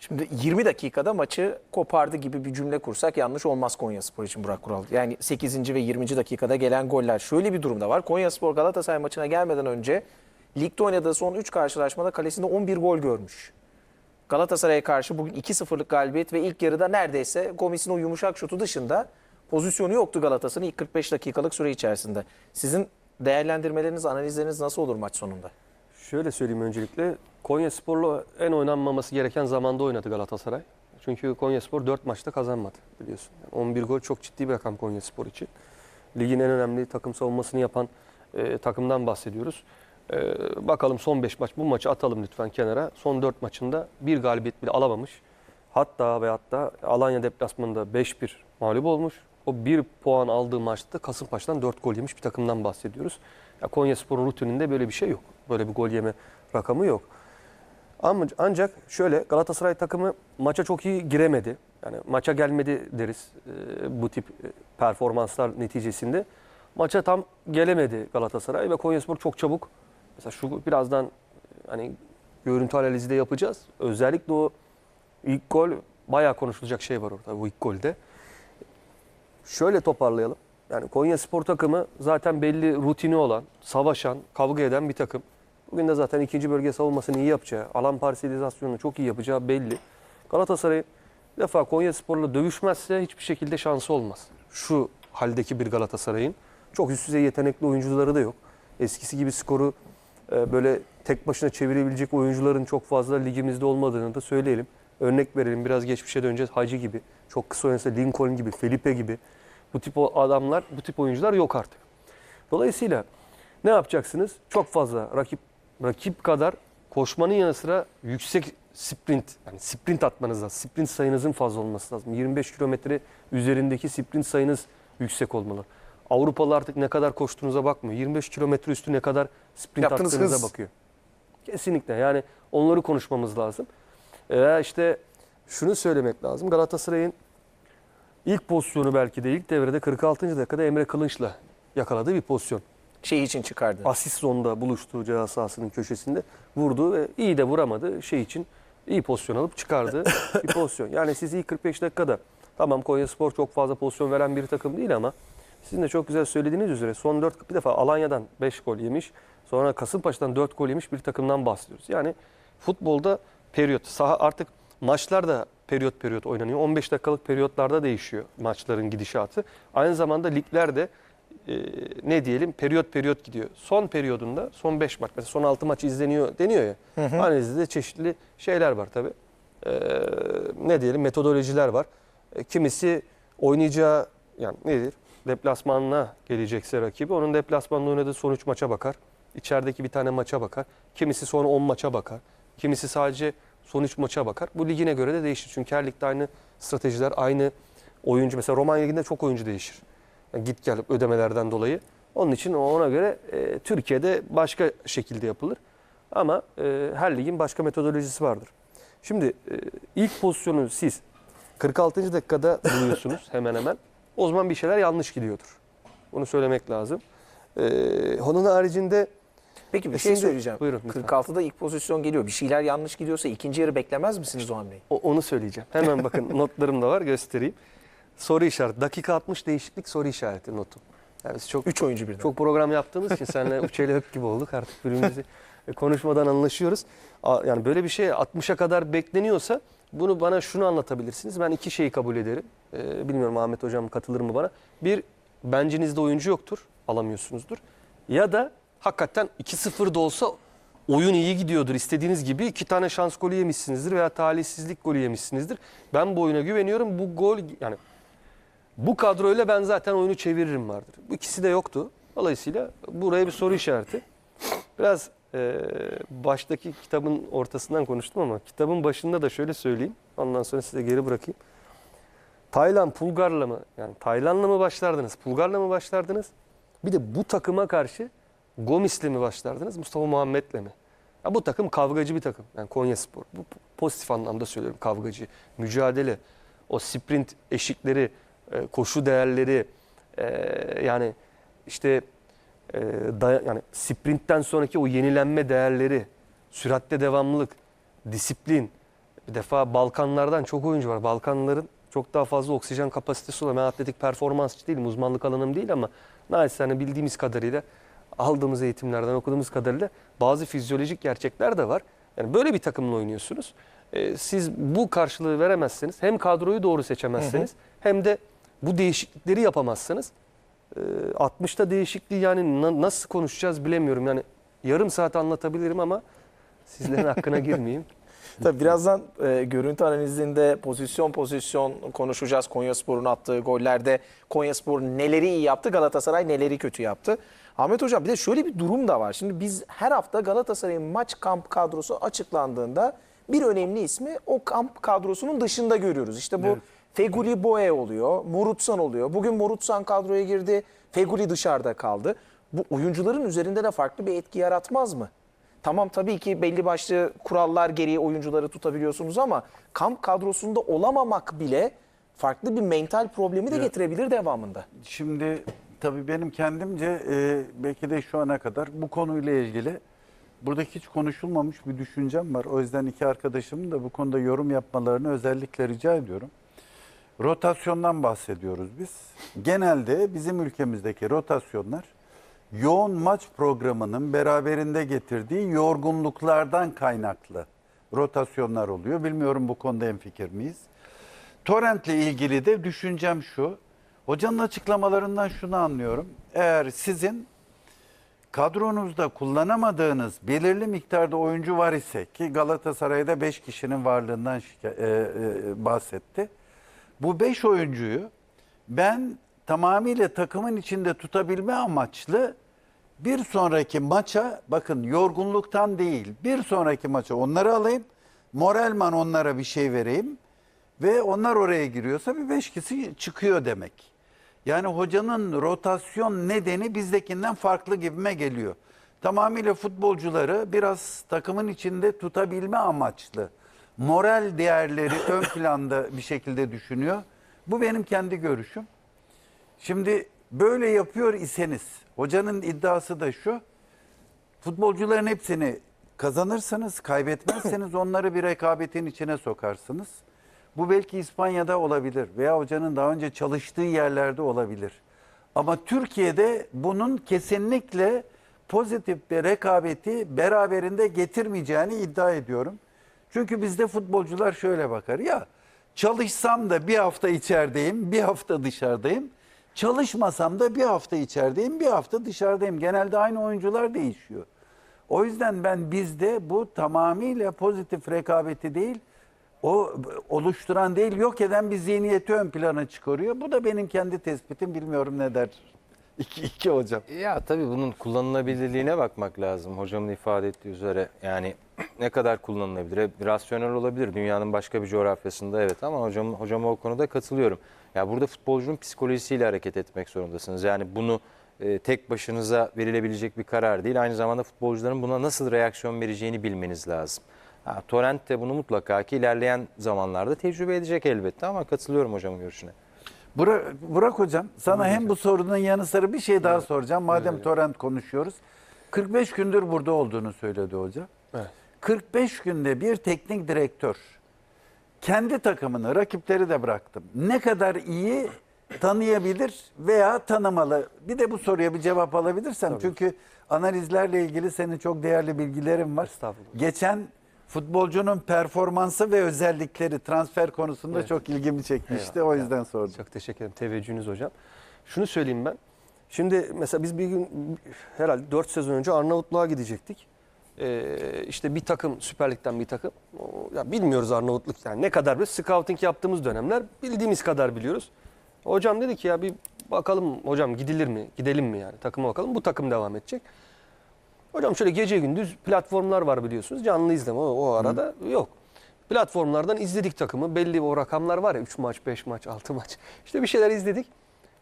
Şimdi 20 dakikada maçı kopardı gibi bir cümle kursak yanlış olmaz Konyaspor için Burak Kural. Yani 8. ve 20. dakikada gelen goller. Şöyle bir durumda var. Konyaspor Galatasaray maçına gelmeden önce ligde oynadığı son 3 karşılaşmada kalesinde 11 gol görmüş. Galatasaray'a karşı bugün 2-0'lık galibiyet ve ilk yarıda neredeyse Gomis'in o yumuşak şutu dışında pozisyonu yoktu Galatasaray'ın ilk 45 dakikalık süre içerisinde. Sizin değerlendirmeleriniz, analizleriniz nasıl olur maç sonunda? Şöyle söyleyeyim öncelikle. Konya Spor'la en oynanmaması gereken zamanda oynadı Galatasaray. Çünkü Konya Spor 4 maçta kazanmadı biliyorsun. Yani 11 gol çok ciddi bir rakam Konya Spor için. Ligin en önemli takım savunmasını yapan e, takımdan bahsediyoruz. E, bakalım son 5 maç bu maçı atalım lütfen kenara. Son 4 maçında bir galibiyet bile alamamış. Hatta ve hatta Alanya deplasmanında 5-1 mağlup olmuş. O 1 puan aldığı maçta Kasımpaşa'dan 4 gol yemiş bir takımdan bahsediyoruz. Ya Konya Spor'un rutininde böyle bir şey yok. Böyle bir gol yeme rakamı yok. Ama ancak şöyle Galatasaray takımı maça çok iyi giremedi. Yani maça gelmedi deriz e, bu tip e, performanslar neticesinde. Maça tam gelemedi Galatasaray ve Konyaspor çok çabuk. Mesela şu birazdan e, hani görüntü analizi de yapacağız. Özellikle o ilk gol bayağı konuşulacak şey var orada bu ilk golde. Şöyle toparlayalım. Yani Konya Spor takımı zaten belli rutini olan, savaşan, kavga eden bir takım. Bugün de zaten ikinci bölge savunmasını iyi yapacağı, alan parselizasyonunu çok iyi yapacağı belli. Galatasaray bir defa Konya Spor'la dövüşmezse hiçbir şekilde şansı olmaz. Şu haldeki bir Galatasaray'ın çok üst düzey yetenekli oyuncuları da yok. Eskisi gibi skoru e, böyle tek başına çevirebilecek oyuncuların çok fazla ligimizde olmadığını da söyleyelim. Örnek verelim biraz geçmişe döneceğiz. Hacı gibi, çok kısa oynasa Lincoln gibi, Felipe gibi. Bu tip adamlar, bu tip oyuncular yok artık. Dolayısıyla ne yapacaksınız? Çok fazla rakip rakip kadar koşmanın yanı sıra yüksek sprint yani sprint atmanız lazım. Sprint sayınızın fazla olması lazım. 25 kilometre üzerindeki sprint sayınız yüksek olmalı. Avrupalı artık ne kadar koştuğunuza bakmıyor. 25 kilometre üstü ne kadar sprint Yaptığınız attığınıza hız. bakıyor. Kesinlikle yani onları konuşmamız lazım. Ee, işte şunu söylemek lazım. Galatasaray'ın ilk pozisyonu belki de ilk devrede 46. dakikada Emre Kılınç'la yakaladığı bir pozisyon Şey için çıkardı. asist zonda buluştuğu ceza sahasının köşesinde vurdu ve iyi de vuramadı. Şey için iyi pozisyon alıp çıkardı bir pozisyon. Yani siz ilk 45 dakikada tamam Konya Spor çok fazla pozisyon veren bir takım değil ama sizin de çok güzel söylediğiniz üzere son 4 bir defa Alanya'dan 5 gol yemiş. Sonra Kasımpaşa'dan 4 gol yemiş bir takımdan bahsediyoruz. Yani futbolda periyot saha artık maçlar da periyot periyot oynanıyor. 15 dakikalık periyotlarda değişiyor maçların gidişatı. Aynı zamanda ligler de e, ne diyelim periyot periyot gidiyor. Son periyodunda son 5 maç mesela son 6 maç izleniyor deniyor ya. Analizde de çeşitli şeyler var tabii. E, ne diyelim metodolojiler var. E, kimisi oynayacağı yani nedir? Deplasmanına gelecekse rakibi onun deplasmanda oynadığı son 3 maça bakar. İçerideki bir tane maça bakar. Kimisi son 10 maça bakar. Kimisi sadece son 3 maça bakar. Bu ligine göre de değişir. Çünkü her ligde aynı stratejiler, aynı oyuncu. Mesela Romanya Ligi'nde çok oyuncu değişir. Yani git gel ödemelerden dolayı. Onun için ona göre e, Türkiye'de başka şekilde yapılır. Ama e, her ligin başka metodolojisi vardır. Şimdi e, ilk pozisyonu siz 46. dakikada buluyorsunuz hemen hemen. O zaman bir şeyler yanlış gidiyordur. Bunu söylemek lazım. E, onun haricinde Peki bir E şey şimdi- söyleyeceğim. Buyurun, lütfen. 46'da ilk pozisyon geliyor. Bir şeyler yanlış gidiyorsa ikinci yarı beklemez misiniz Doğan Bey? o- onu söyleyeceğim. Hemen bakın notlarım da var göstereyim. Soru işareti. Dakika 60 değişiklik soru işareti notu. Yani biz çok 3 oyuncu birden. Çok program yaptığımız için seninle uçeyle hep gibi olduk artık birbirimizi konuşmadan anlaşıyoruz. Yani böyle bir şey 60'a kadar bekleniyorsa bunu bana şunu anlatabilirsiniz. Ben iki şeyi kabul ederim. Ee, bilmiyorum Ahmet Hocam katılır mı bana. Bir, bencinizde oyuncu yoktur, alamıyorsunuzdur. Ya da hakikaten 2-0 da olsa oyun iyi gidiyordur. İstediğiniz gibi iki tane şans golü yemişsinizdir veya talihsizlik golü yemişsinizdir. Ben bu oyuna güveniyorum. Bu gol yani bu kadroyla ben zaten oyunu çeviririm vardır. Bu ikisi de yoktu. Dolayısıyla buraya bir soru işareti. Biraz e, baştaki kitabın ortasından konuştum ama kitabın başında da şöyle söyleyeyim. Ondan sonra size geri bırakayım. Taylan Pulgar'la mı yani Taylan'la mı başlardınız? Pulgar'la mı başlardınız? Bir de bu takıma karşı Gomis'le mi başlardınız? Mustafa Muhammed'le mi? Ya bu takım kavgacı bir takım. Yani Konya Spor. Bu pozitif anlamda söylüyorum kavgacı. Mücadele, o sprint eşikleri, e, koşu değerleri, e, yani işte e, daya- yani sprintten sonraki o yenilenme değerleri, süratte devamlılık, disiplin, Bir defa Balkanlardan çok oyuncu var. Balkanların çok daha fazla oksijen kapasitesi olan. Ben atletik performansçı değilim, uzmanlık alanım değil ama naçizane bildiğimiz kadarıyla aldığımız eğitimlerden okuduğumuz kadarıyla bazı fizyolojik gerçekler de var. Yani böyle bir takımla oynuyorsunuz. Ee, siz bu karşılığı veremezseniz hem kadroyu doğru seçemezseniz hem de bu değişiklikleri yapamazsınız. Ee, 60'ta değişikliği yani na- nasıl konuşacağız bilemiyorum. Yani yarım saat anlatabilirim ama sizlerin hakkına girmeyeyim. Tabii birazdan e, görüntü analizinde pozisyon pozisyon konuşacağız. Konyaspor'un attığı gollerde Konyaspor neleri iyi yaptı, Galatasaray neleri kötü yaptı. Ahmet Hocam bir de şöyle bir durum da var. Şimdi biz her hafta Galatasaray'ın maç kamp kadrosu açıklandığında bir önemli ismi o kamp kadrosunun dışında görüyoruz. İşte bu Feguli Boye oluyor, Morutsan oluyor. Bugün Morutsan kadroya girdi, Feguli dışarıda kaldı. Bu oyuncuların üzerinde de farklı bir etki yaratmaz mı? Tamam tabii ki belli başlı kurallar gereği oyuncuları tutabiliyorsunuz ama kamp kadrosunda olamamak bile farklı bir mental problemi de getirebilir devamında. Şimdi tabii benim kendimce e, belki de şu ana kadar bu konuyla ilgili burada hiç konuşulmamış bir düşüncem var. O yüzden iki arkadaşımın da bu konuda yorum yapmalarını özellikle rica ediyorum. Rotasyondan bahsediyoruz biz. Genelde bizim ülkemizdeki rotasyonlar yoğun maç programının beraberinde getirdiği yorgunluklardan kaynaklı rotasyonlar oluyor. Bilmiyorum bu konuda hemfikir miyiz? Torrent'le ilgili de düşüncem şu. Hocanın açıklamalarından şunu anlıyorum. Eğer sizin kadronuzda kullanamadığınız belirli miktarda oyuncu var ise ki Galatasaray'da 5 kişinin varlığından e, e, bahsetti. Bu 5 oyuncuyu ben tamamıyla takımın içinde tutabilme amaçlı bir sonraki maça bakın yorgunluktan değil bir sonraki maça onları alayım. Moralman onlara bir şey vereyim ve onlar oraya giriyorsa bir beş kişi çıkıyor demek. Yani hocanın rotasyon nedeni bizdekinden farklı gibime geliyor. Tamamıyla futbolcuları biraz takımın içinde tutabilme amaçlı. Moral değerleri ön planda bir şekilde düşünüyor. Bu benim kendi görüşüm. Şimdi böyle yapıyor iseniz, hocanın iddiası da şu. Futbolcuların hepsini kazanırsanız, kaybetmezseniz onları bir rekabetin içine sokarsınız. Bu belki İspanya'da olabilir veya hocanın daha önce çalıştığı yerlerde olabilir. Ama Türkiye'de bunun kesinlikle pozitif bir rekabeti beraberinde getirmeyeceğini iddia ediyorum. Çünkü bizde futbolcular şöyle bakar. Ya çalışsam da bir hafta içerideyim, bir hafta dışarıdayım. Çalışmasam da bir hafta içerideyim, bir hafta dışarıdayım. Genelde aynı oyuncular değişiyor. O yüzden ben bizde bu tamamıyla pozitif rekabeti değil, o oluşturan değil, yok eden bir zihniyeti ön plana çıkarıyor. Bu da benim kendi tespitim, bilmiyorum ne der. İki, iki hocam. Ya tabii bunun kullanılabilirliğine bakmak lazım. Hocamın ifade ettiği üzere yani ne kadar kullanılabilir? Rasyonel olabilir. Dünyanın başka bir coğrafyasında evet ama hocam hocama o konuda katılıyorum. Ya burada futbolcunun psikolojisiyle hareket etmek zorundasınız. Yani bunu e, tek başınıza verilebilecek bir karar değil. Aynı zamanda futbolcuların buna nasıl reaksiyon vereceğini bilmeniz lazım. Ha, Torrent de bunu mutlaka ki ilerleyen zamanlarda tecrübe edecek elbette ama katılıyorum hocamın görüşüne. Burak, Burak hocam sana hem bu sorunun yanı sıra bir şey daha soracağım. Madem torrent konuşuyoruz. 45 gündür burada olduğunu söyledi hoca. Evet. 45 günde bir teknik direktör kendi takımını, rakipleri de bıraktım. Ne kadar iyi tanıyabilir veya tanımalı? Bir de bu soruya bir cevap alabilirsem. Çünkü analizlerle ilgili senin çok değerli bilgilerin var. Geçen futbolcunun performansı ve özellikleri transfer konusunda çok ilgimi çekmişti. Eyvallah. O yüzden sordum. Çok teşekkür ederim. Teveccühünüz hocam. Şunu söyleyeyim ben. Şimdi mesela biz bir gün herhalde 4 sezon önce Arnavutluğa gidecektik. Ee, işte bir takım Süper Lig'den bir takım. Ya bilmiyoruz Arnavutluk yani ne kadar bir scouting yaptığımız dönemler bildiğimiz kadar biliyoruz. Hocam dedi ki ya bir bakalım hocam gidilir mi? Gidelim mi yani takıma bakalım. Bu takım devam edecek. Hocam şöyle gece gündüz platformlar var biliyorsunuz. Canlı izleme o, o arada yok. Platformlardan izledik takımı. Belli o rakamlar var ya 3 maç, 5 maç, 6 maç. İşte bir şeyler izledik.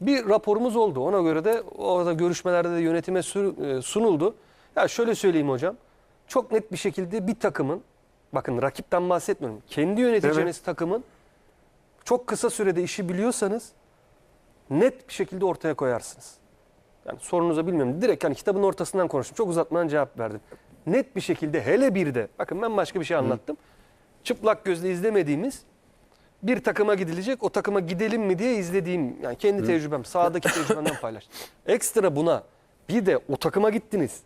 Bir raporumuz oldu. Ona göre de orada görüşmelerde de yönetime e, sunuldu. Ya şöyle söyleyeyim hocam. Çok net bir şekilde bir takımın bakın rakipten bahsetmiyorum. Kendi yöneteceğiniz takımın çok kısa sürede işi biliyorsanız net bir şekilde ortaya koyarsınız. Yani sorunuza bilmiyorum. Direkt yani kitabın ortasından konuştum. Çok uzatmadan cevap verdim. Net bir şekilde hele bir de bakın ben başka bir şey anlattım. çıplak gözle izlemediğimiz bir takıma gidilecek. O takıma gidelim mi diye izlediğim yani kendi tecrübem, sahadaki tecrübemden paylaştım. Ekstra buna bir de o takıma gittiniz.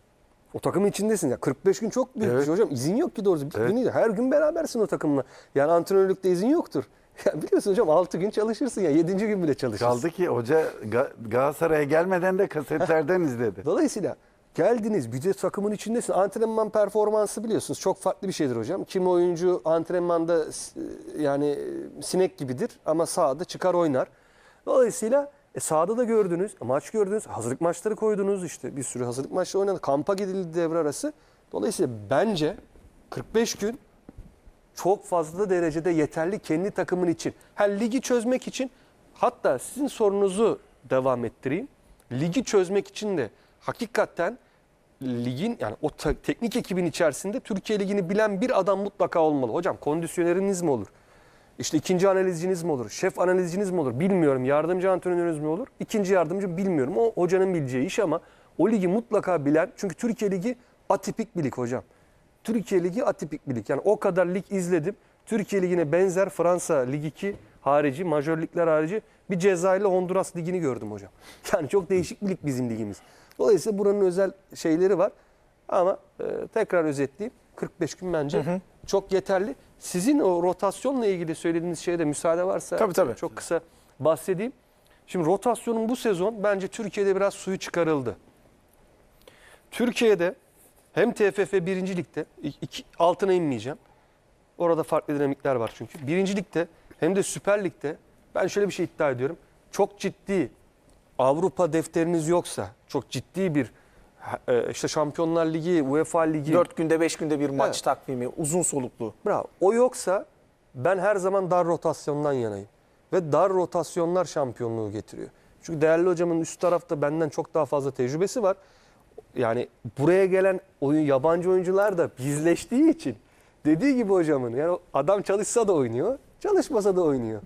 O takımın içindesin ya. 45 gün çok büyük bir Evet. şey hocam. İzin yok ki doğrusu. Bir Evet. her gün berabersin o takımla. Yani antrenörlükte izin yoktur. Ya biliyorsun hocam 6 gün çalışırsın ya. 7. gün bile çalışırsın. Kaldı ki hoca Ga- Galatasaray'a gelmeden de kasetlerden izledi. Dolayısıyla geldiniz bir de takımın içindesin. Antrenman performansı biliyorsunuz çok farklı bir şeydir hocam. Kimi oyuncu antrenmanda s- yani e, sinek gibidir ama sahada çıkar oynar. Dolayısıyla e, sahada da gördünüz, maç gördünüz, hazırlık maçları koydunuz işte bir sürü hazırlık maçları oynadı. Kampa gidildi devre arası. Dolayısıyla bence 45 gün çok fazla derecede yeterli kendi takımın için. Ha ligi çözmek için hatta sizin sorunuzu devam ettireyim. Ligi çözmek için de hakikaten ligin yani o teknik ekibin içerisinde Türkiye ligini bilen bir adam mutlaka olmalı. Hocam kondisyoneriniz mi olur? İşte ikinci analizciniz mi olur? Şef analizciniz mi olur? Bilmiyorum. Yardımcı antrenörünüz mü olur? İkinci yardımcı bilmiyorum. O hocanın bileceği iş ama o ligi mutlaka bilen. Çünkü Türkiye ligi atipik bir lig hocam. Türkiye ligi atipik bir lig. Yani o kadar lig izledim. Türkiye ligine benzer Fransa Lig 2 harici, majör ligler harici bir Cezayir'le Honduras ligini gördüm hocam. Yani çok değişik bir lig bizim ligimiz. Dolayısıyla buranın özel şeyleri var. Ama e, tekrar özetleyeyim. 45 gün bence çok yeterli. Sizin o rotasyonla ilgili söylediğiniz şeye de müsaade varsa Tabii, tabii. çok kısa bahsedeyim. Şimdi rotasyonun bu sezon bence Türkiye'de biraz suyu çıkarıldı. Türkiye'de hem TFF 1. Lig'de iki, altına inmeyeceğim. Orada farklı dinamikler var çünkü. Birinci Lig'de hem de Süper Lig'de ben şöyle bir şey iddia ediyorum. Çok ciddi Avrupa defteriniz yoksa, çok ciddi bir e, işte Şampiyonlar Ligi, UEFA Ligi 4 günde 5 günde bir maç Evet. takvimi, uzun soluklu. Bravo. O yoksa ben her zaman dar rotasyondan yanayım. Ve dar rotasyonlar şampiyonluğu getiriyor. Çünkü değerli hocamın üst tarafta benden çok daha fazla tecrübesi var. Yani buraya gelen oyun yabancı oyuncular da bizleştiği için dediği gibi hocamın yani adam çalışsa da oynuyor, çalışmasa da oynuyor.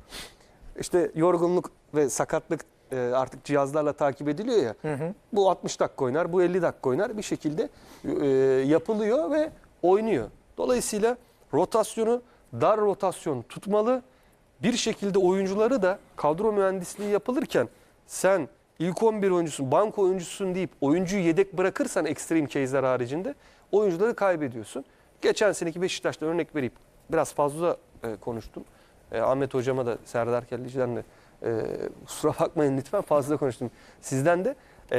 İşte yorgunluk ve sakatlık e, artık cihazlarla takip ediliyor ya. Bu 60 dakika oynar, bu 50 dakika oynar bir şekilde e, yapılıyor ve oynuyor. Dolayısıyla rotasyonu dar rotasyon tutmalı. Bir şekilde oyuncuları da kadro mühendisliği yapılırken sen ilk 11 oyuncusun, banko oyuncusun deyip oyuncuyu yedek bırakırsan ekstrem case'ler haricinde oyuncuları kaybediyorsun. Geçen seneki Beşiktaş'ta örnek vereyim. Biraz fazla e, konuştum. E, Ahmet hocama da Serdar Kellici'den de e, kusura bakmayın lütfen fazla konuştum. Sizden de e,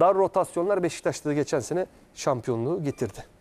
dar rotasyonlar Beşiktaş'ta da geçen sene şampiyonluğu getirdi.